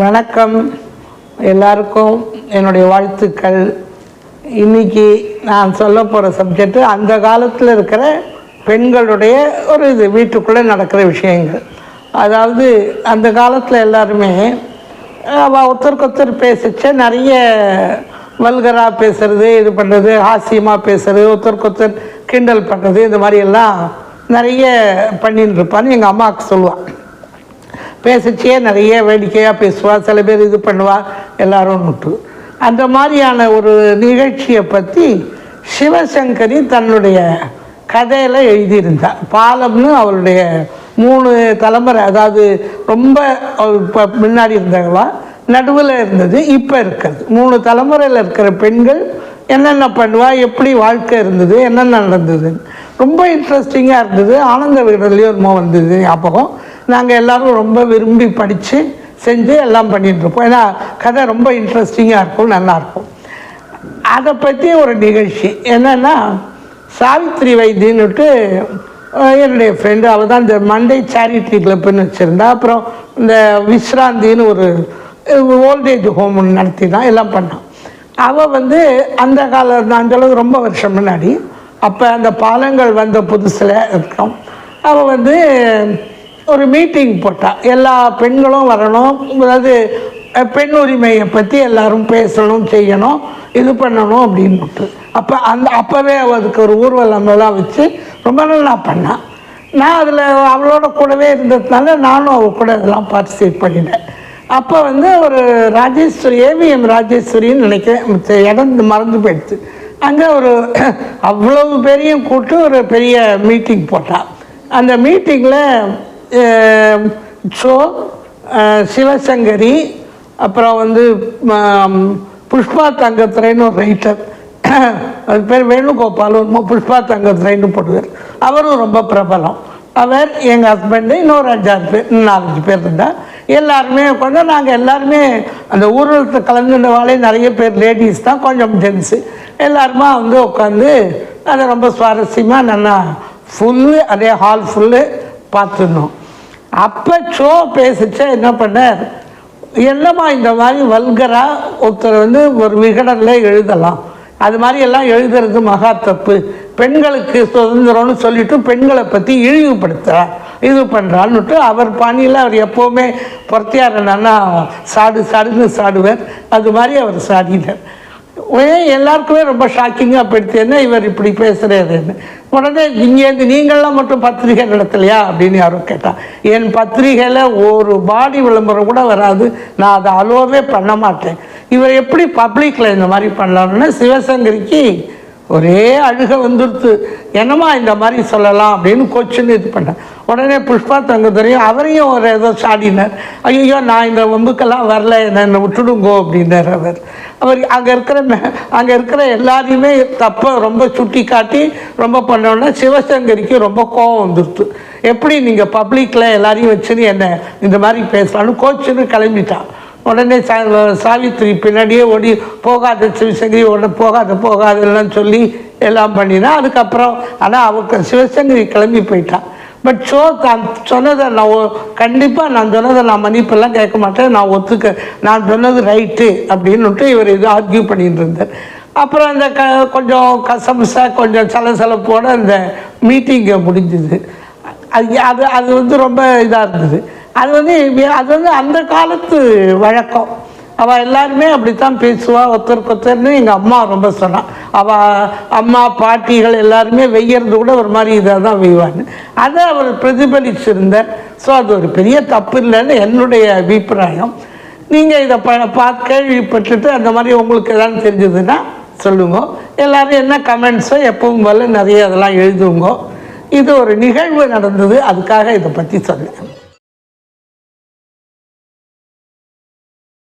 வணக்கம். எல்லாருக்கும் என்னுடைய வாழ்த்துக்கள். இன்னைக்கு நான் சொல்ல போகிற சப்ஜெக்ட்டு அந்த காலத்தில் இருக்கிற பெண்களுடைய ஒரு இது வீட்டுக்குள்ளே நடக்கிற விஷயங்கள். அதாவது அந்த காலத்தில் எல்லாருமே ஒருத்தருக்கு ஒருத்தர் பேசிச்ச நிறைய வல்கராக பேசுகிறது இது பண்ணுறது ஹாஸ்யமாக பேசுகிறது ஒருத்தருக்கு ஒருத்தர் கிண்டல் பண்ணுறது இந்த மாதிரி எல்லாம் நிறைய பண்ணின்னு இருப்பான்னு எங்கள் அம்மாவுக்கு சொல்லுவாள் பேசிச்சே நிறைய வேடிக்கையாக பேசுவாள் சில பேர் இது பண்ணுவா எல்லாரும் நுட்டு அந்த மாதிரியான ஒரு நிகழ்ச்சியை பற்றி சிவசங்கரி தன்னுடைய கதையில் எழுதியிருந்தா. பாலம்னு அவளுடைய மூணு தலைமுறை அதாவது ரொம்ப இப்போ முன்னாடி இருந்தாங்களா நடுவில் இருந்தது இப்போ இருக்கிறது. மூணு தலைமுறையில் இருக்கிற பெண்கள் என்னென்ன பண்ணுவா எப்படி வாழ்க்கை இருந்தது என்னென்ன நடந்தது ரொம்ப இன்ட்ரெஸ்டிங்காக இருந்தது. ஆனந்த விகடன்லேயும் ரொம்ப வந்தது ஞாபகம். நாங்கள் எல்லாரும் ரொம்ப விரும்பி படித்து செஞ்சு எல்லாம் பண்ணிகிட்ருப்போம் ஏன்னா கதை ரொம்ப இன்ட்ரெஸ்டிங்காக இருக்கும் நல்லாயிருக்கும் அதை பற்றி ஒரு நிகழ்ச்சி. என்னென்னா சாவித்ரி வைத்தியன்னுட்டு என்னுடைய ஃப்ரெண்டு அவள் தான் இந்த மண்டே சேரிட்டி கிளப்புன்னு வச்சுருந்தா அப்புறம் இந்த விஸ்ராந்தின்னு ஒரு ஓல்டேஜ் ஹோம் நடத்தி தான் எல்லாம் பண்ணான். அவள் வந்து அந்த கால அந்தளவுக்கு ரொம்ப வருஷம் முன்னாடி அப்போ அந்த பாலங்கள் வந்த புதுசில் இருக்கோம். அவள் வந்து ஒரு மீட்டிங் போட்டால் எல்லா பெண்களும் வரணும். அதாவது பெண் உரிமையை பற்றி எல்லாரும் பேசணும் செய்யணும் இது பண்ணணும் அப்படின்னுட்டு. அப்போ அந்த அப்போவே அவள் அதுக்கு ஒரு ஊர்வலமெல்லாம் வச்சு ரொம்ப நல்லா பண்ணான் நான் அதில் அவளோட கூடவே இருந்ததுனால நானும் அவள் கூட இதெல்லாம் பார்ட்டிசிபேட் பண்ணிட்டேன். அப்போ வந்து ஒரு ராஜேஸ்வரி ஏவிஎம் ராஜேஸ்வரின்னு நினைக்கிறேன். இடம் மறந்து போயிடுச்சு. அங்கே ஒரு அவ்வளவு பேரையும் கூப்பிட்டு ஒரு பெரிய மீட்டிங் போட்டான் அந்த மீட்டிங்கில் ஷோ சிவசங்கரி அப்புறம் வந்து புஷ்பா தங்கத்துறைன்னு ஒரு ரைட்டர் அது பேர் வேணுகோபால் ஒரு புஷ்பா தங்கத்துறைன்னு போடுவார் அவரும் ரொம்ப பிரபலம். அவர் எங்கள் ஹஸ்பண்டு இன்னொரு அஞ்சாறு பேர் நாலஞ்சு பேர் இருந்தால் எல்லாருமே உட்காந்து நாங்கள் எல்லாருமே அந்த ஊர்வலத்தை கலந்துட்டவாளே நிறைய பேர் லேடிஸ் தான் கொஞ்சம் ஜென்ஸு எல்லாருமா வந்து உட்காந்து அதை ரொம்ப சுவாரஸ்யமாக நல்லா ஃபுல்லு அதே ஹால் ஃபுல்லு பார்த்துருந்தோம் அப்போ ஷோ பேசிச்சா என்ன பண்ணார்? என்னம்மா இந்த மாதிரி வல்கராக ஒருத்தர் வந்து ஒரு விகடனில் எழுதலாம். அது மாதிரி எல்லாம் எழுதுறது மகா தப்பு. பெண்களுக்கு சுதந்திரம்னு சொல்லிட்டு பெண்களை பற்றி இழிவுபடுத்துகிறார் இது பண்ணுறான்னுட்டு அவர் பாணியில் அவர் எப்போவுமே பொறுத்தியார் என்னன்னா சாடு சாடுன்னு சாடுவார். அது மாதிரி அவர் சாடினார். எல்லாருக்குமே ரொம்ப ஷாக்கிங்காக போயிடுச்சு. என்ன இவர் இப்படி பேசுகிறாருன்னு உடனே இங்கேருந்து நீங்களாம் மட்டும் பத்திரிகை நடத்தலையா? அப்படின்னு யாரும் கேட்டான் என் பத்திரிகையில் ஒரு பாடி விளம்பரம் கூட வராது. நான் அதை அலோவே பண்ண மாட்டேன். இவர் எப்படி பப்ளிக்கில் இந்த மாதிரி பண்ணலாம்னு சிவசங்கரிக்கு ஒரே அழுக வந்துடுத்து. என்னம்மா இந்த மாதிரி சொல்லலாம் அப்படின்னு கொச்சுன்னு இது பண்ணேன். உடனே புஷ்பா தங்கத்துறையும் அவரையும் ஒரு ஏதோ சாடினார். ஐயோ நான் இந்த வம்புக்கெல்லாம் வரல என்னை விட்டுடுங்கோ அப்படின்னார் அவர். அவர் அங்கே இருக்கிற மே- அங்கே இருக்கிற எல்லாரையுமே தப்பை ரொம்ப சுட்டி காட்டி ரொம்ப பண்ணோன்னா சிவசங்கரிக்கு ரொம்ப கோபம் வந்துடுச்சு எப்படி நீங்கள் பப்ளிக்கில் எல்லாரையும் வச்சுன்னு என்ன இந்த மாதிரி பேசலான்னு கோச்சுன்னு கிளம்பிட்டான். உடனே சா சாவித்திரி பின்னாடியே ஓடி போகாத சிவசங்கரி உடனே போகாத போகாதெல்லாம் சொல்லி எல்லாம் பண்ணினா அதுக்கப்புறம் ஆனால் அவங்க சிவசங்கரி கிளம்பி போயிட்டான். பட் ஷோ தான் சொன்னதை நான் கண்டிப்பாக நான் சொன்னதை நான் மன்னிப்பெல்லாம் கேட்க மாட்டேன். நான் ஒத்துக்க நான் சொன்னது ரைட்டு அப்படின்னுட்டு இவர் இது ஆர்கியூ பண்ணிட்டு இருந்தார். அப்புறம் அந்த க கொஞ்சம் கசமுசாக கொஞ்சம் சலசலப்போடு அந்த மீட்டிங்கை முடிஞ்சுது. அது அது அது வந்து ரொம்ப இதாக இருந்தது. அது வந்து அது வந்து அந்த காலத்து வழக்கம். அவள் எல்லாருமே அப்படித்தான் பேசுவாள் ஒருத்தருக்கு ஒருத்தர்னு. எங்கள் அம்மா ரொம்ப சொன்னான் அவள் அம்மா பாட்டிகள் எல்லாருமே வெய்யறது கூட ஒரு மாதிரி இதாக தான் வெய்வான்னு அதை அவர் பிரதிபலிச்சிருந்தார். ஸோ அது ஒரு பெரிய தப்பு இல்லைன்னு என்னுடைய அபிப்பிராயம். நீங்கள் இதை ப பார்த்து கேள்விப்பட்டுட்டு அந்த மாதிரி உங்களுக்கு எதாவது தெரிஞ்சதுன்னா சொல்லுங்க. எல்லோரும் என்ன கமெண்ட்ஸோ எப்பவும் போல நிறைய அதெல்லாம் எழுதுங்க. இது ஒரு நிகழ்வு நடந்தது அதுக்காக இதை பற்றி சொன்னேன்